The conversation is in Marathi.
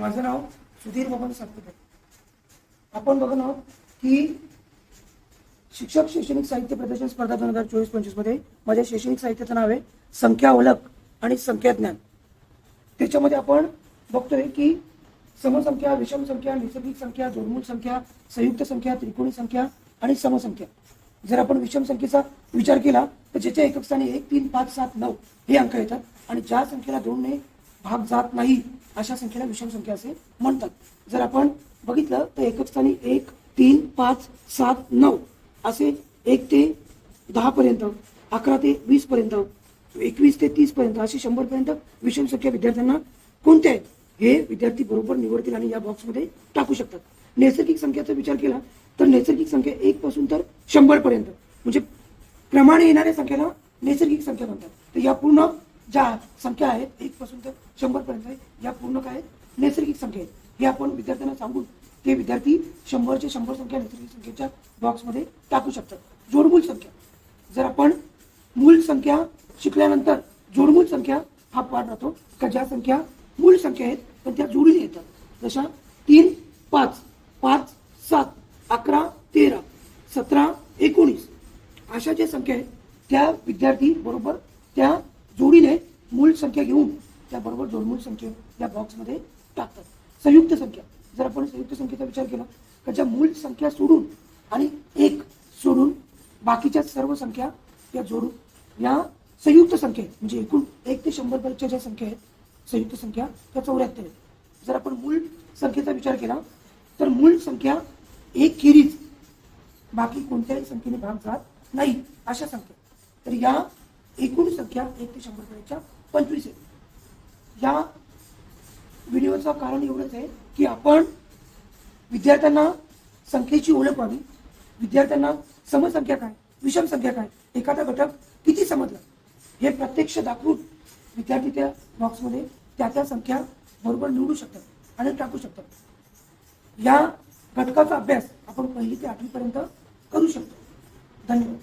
माझं नाव सुधीर बबन सातपुते. आपण बघून आहोत की शिक्षक शैक्षणिक साहित्य प्रदर्शन स्पर्धा दोन हजार चोवीस पंचवीसमध्ये माझ्या शैक्षणिक साहित्याचं नाव आहे संख्या ओळख आणि संख्या ज्ञान. त्याच्यामध्ये आपण बघतोय की समसंख्या विषम संख्या नैसर्गिक संख्या दुर्मूल संख्या संयुक्त संख्या त्रिकोणी संख्या आणि समसंख्या. जर आपण विषम संख्येचा विचार केला तर ज्याच्या एकक स्थानी एक तीन पाच सात नऊ हे अंक येतात आणि ज्या संख्येला दोनने भाग जात नाही अशा संख्येला विषम संख्या असे म्हणतात. जर आपण बघितलं तर एकच स्थानी एक तीन पाच सात नऊ असे एक ते दहा पर्यंत अकरा ते वीस पर्यंत एकवीस ते तीस पर्यंत असे शंभर पर्यंत विषम संख्या विद्यार्थ्यांना कोणत्या आहेत? हे विद्यार्थी बरोबर निवडतील आणि या बॉक्समध्ये टाकू शकतात. नैसर्गिक संख्येचा विचार केला तर नैसर्गिक संख्या एक पासून तर शंभर पर्यंत. म्हणजे क्रमाने येणाऱ्या संख्येला नैसर्गिक संख्या म्हणतात. तर या पूर्ण ज्या संख्या आहेत एक पासून तर शंभर पर्यंत आहे, या पूर्ण काय आहेत? नैसर्गिक संख्या आहेत. हे आपण विद्यार्थ्यांना सांगून ते विद्यार्थी शंभरचे शंभर संख्या नैसर्गिक संख्येच्या बॉक्समध्ये टाकू शकतात. जोडमूल संख्या. जर आपण मूल संख्या शिकल्यानंतर जोडमूल संख्या हा पाठ राहतो का ज्या संख्या मूळ संख्या आहेत पण त्या जोडीने येतात. जशा तीन पाच पाच सात अकरा तेरा सतरा एकोणीस. अशा ज्या संख्या आहेत त्या विद्यार्थी बरोबर त्या मूळ संख्या घेऊन त्याबरोबर जोडमूळ संख्या या बॉक्समध्ये टाकतात. संयुक्त संख्या. जर आपण संयुक्त संख्येचा विचार केला तर ज्या मूळ संख्या सोडून आणि एक सोडून बाकीच्या सर्व संख्या या जोडून या संयुक्त संख्या आहेत. म्हणजे एकूण एक ते शंभर पर्यंतच्या ज्या संख्या आहेत संयुक्त संख्या त्या चौऱ्याहत्तर आहेत. जर आपण मूळ संख्येचा विचार केला तर मूळ संख्या एक खेरीज बाकी कोणत्याही संख्येने भाग जात नाही अशा संख्या. तर या एकूण संख्या एक ते शंभर पर्यंतच्या पंचवीस आहे. या व्हिडिओचं कारण एवढंच आहे की आपण विद्यार्थ्यांना संख्येची ओळख व्हावी. विद्यार्थ्यांना समसंख्या काय विषम संख्या काय एखादा घटक किती समजला हे प्रत्यक्ष दाखवून विद्यार्थी त्या बॉक्समध्ये त्या त्या संख्या बरोबर निवडू शकतात आणि टाकू शकतात. या घटकाचा अभ्यास आपण पहिली ते आठवीपर्यंत करू शकतो. धन्यवाद.